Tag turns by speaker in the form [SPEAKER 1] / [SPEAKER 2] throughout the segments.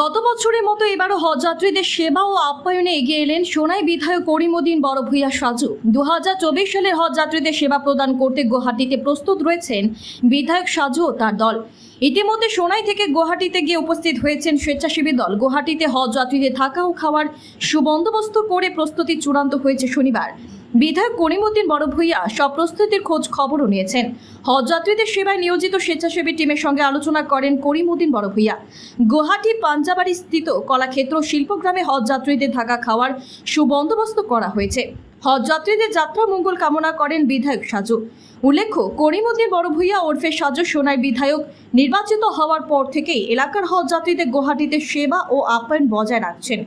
[SPEAKER 1] গত বছরের মতো এবারও হজযাত্রীদের সেবা ও আপ্যায়নে এগিয়ে এলেন সোনাই বিধায়ক করিমুদ্দিন বড় ভূঁইয়া সাজু দু সালের হজযাত্রীদের সেবা প্রদান করতে গুয়াহাটিতে প্রস্তুত রয়েছেন বিধায়ক সাজু ও তার দল। ইতিমধ্যে সোনাই থেকে গুয়াহাটিতে গিয়ে উপস্থিত হয়েছেন স্বেচ্ছাসেবী দল। গুয়াহাটিতে হজ যাত্রীদের থাকা ও খাওয়ার সুবন্দোবস্ত করে প্রস্তুতি চূড়ান্ত হয়েছে শনিবার। বিধায়ক করিমউদ্দিন বড় ভূঁইয়া সব প্রস্তুতির খোঁজ খবরও নিয়েছেন। হজযাত্রীদের সেবায় নিয়োজিত স্বেচ্ছাসেবী টিমের সঙ্গে আলোচনা করেন করিমউদ্দিন বড় ভূঁইয়া। গুয়াহাটি, পাঞ্জাবাড়ি স্থিত কলাক্ষেত্র শিল্পগ্রামে হজযাত্রীদের থাকা খাওয়ার সুবন্দোবস্ত করা হয়েছে। হজযাত্রীদের যাত্রা মঙ্গল কামনা করেন বিধায়ক সাজু। উল্লেখ্য, করিমুদ্দিন বড় ভূঁইয়া ওরফে সাজু সোনাই বিধায়ক নির্বাচিত হওয়ার পর থেকেই এলাকার হজযাত্রীদের গুয়াহাটিতে সেবা ও আপ্যায়ন বজায় রাখছেন।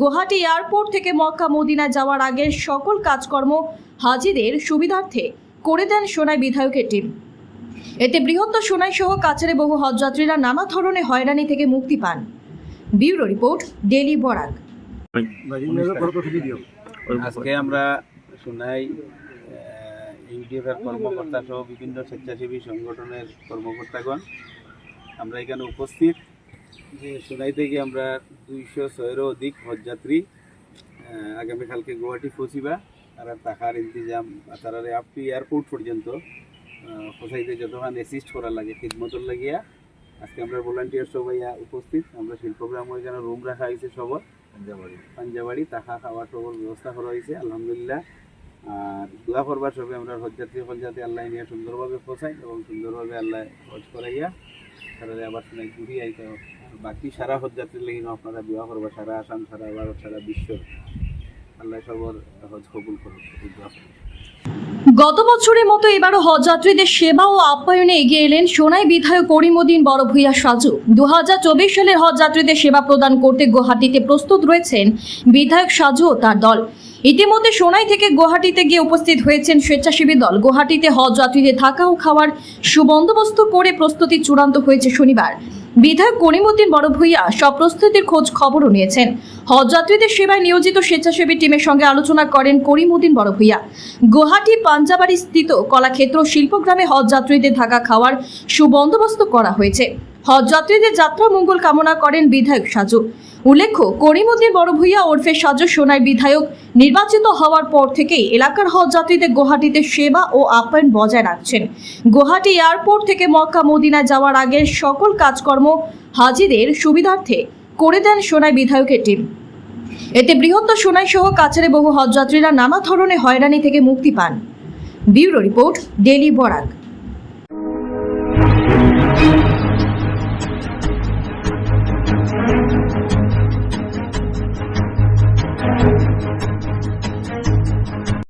[SPEAKER 1] গুয়াহাটি এয়ারপোর্ট থেকে মক্কা মদিনায় যাওয়ার আগে সকল কাজকর্ম হাজিদের সুবিধার্থে করে দেন সোনাই বিধায়কের টিম। এতে বৃহত্তর সোনাই সহ কাছাড়ে বহু হজযাত্রীরা নানা ধরনের হয়রানি থেকে মুক্তি পান। Bureau report daily Barak.
[SPEAKER 2] আজকে আমরা সোনাই ইউডিএফ এর কর্মকর্তা সহ বিভিন্ন স্বেচ্ছাসেবী সংগঠনের কর্মকর্তাগণ। আমরা এখানে উপস্থিত। যে সোনাই থেকে আমরা দুইশো ছয়েরও অধিক হজযাত্রী আগামীকালকে গুয়াহাটি পৌঁছিবা। তারা টাকার ইন্তজাম তারা আপনি এয়ারপোর্ট পর্যন্ত পৌঁছাইতে যতক্ষণ অ্যাসিস্ট করা লাগে খিদমতর লাগিয়া। আজকে আমরা ভলান্টিয়ার সবাই উপস্থিত। আমরা শিল্পগ্রাম এখানে রুম রাখা হয়েছে সবার পাঞ্জাবাড়ি। পাঞ্জাবাড়ি তাহা খাওয়া সবর ব্যবস্থা করা হয়েছে আলহামদুলিল্লাহ। আর দোয়া করবার সবে আমরা হজযাত্রী হল আল্লাহ নিয়ে সুন্দরভাবে পৌঁছাই এবং সুন্দরভাবে আল্লাহ হজ করাইয়া তারা আবার শুনে ঘুরি আইতে বাকি সারা হজযাত্রী লেগে আপনারা বিবাহ করবা, সারা আসাম, সারা ভারত, সারা বিশ্ব আল্লাহ সবর হজ কবুল করুন দোয়া করি।
[SPEAKER 1] গত বছরের মতো এবারও হজযাত্রীদের সেবা ও আপ্যায়নে এগিয়ে এলেন সোনাই বিধায়ক করিমুদ্দিন বড় ভূঁইয়া সাজু দু সালের হজযাত্রীদের সেবা প্রদান করতে গুয়াহাটিতে প্রস্তুত রয়েছেন বিধায়ক সাজু ও তার দল। ইতিমধ্যে সোনাই থেকে গুয়াহাটিতে গিয়ে উপস্থিত হয়েছেন স্বেচ্ছাসেবী দল। গুয়াহাটিতে হজযাত্রীদের থাকা ও খাওয়ার সুবন্দোবস্ত করে প্রস্তুতি চূড়ান্ত হয়েছে শনিবার। বিধায়ক করিমুদ্দিন বড় ভূঁইয়া সব প্রস্তুতির খোঁজ খবরও নিয়েছেন। হজযাত্রীদের সেবায় নিয়োজিত স্বেচ্ছাসেবী টিমের সঙ্গে আলোচনা করেন করিমুদ্দিন বড় ভূঁইয়া। গুয়াহাটি পাঞ্জাবাড়ি স্থিত কলাক্ষেত্র শিল্পগ্রামে হজযাত্রীদের থাকা খাওয়ার সুবন্দোবস্ত করা হয়েছে। হজযাত্রীদের যাত্রা মঙ্গল কামনা করেন বিধায়ক সাজু। উল্লেখ্য, করিমুদ্দিন বড় ভূঁইয়া ওরফে সাজু সোনাই বিধায়ক নির্বাচিত হওয়ার পর থেকেই এলাকার হজযাত্রীদের গুয়াহাটিতে সেবা ও আপ্যায়ন বজায় রাখছেন। গুয়াহাটি এয়ারপোর্ট থেকে মক্কা মদিনায় যাওয়ার আগে সকল কাজকর্ম হাজিদের সুবিধার্থে করে দেন সোনাই বিধায়কের টিম। এতে বৃহত্তর সোনাই সহ কাছাড়ে বহু হজযাত্রীরা নানা ধরনের হয়রানি থেকে মুক্তি পান। Bureau report daily Barak.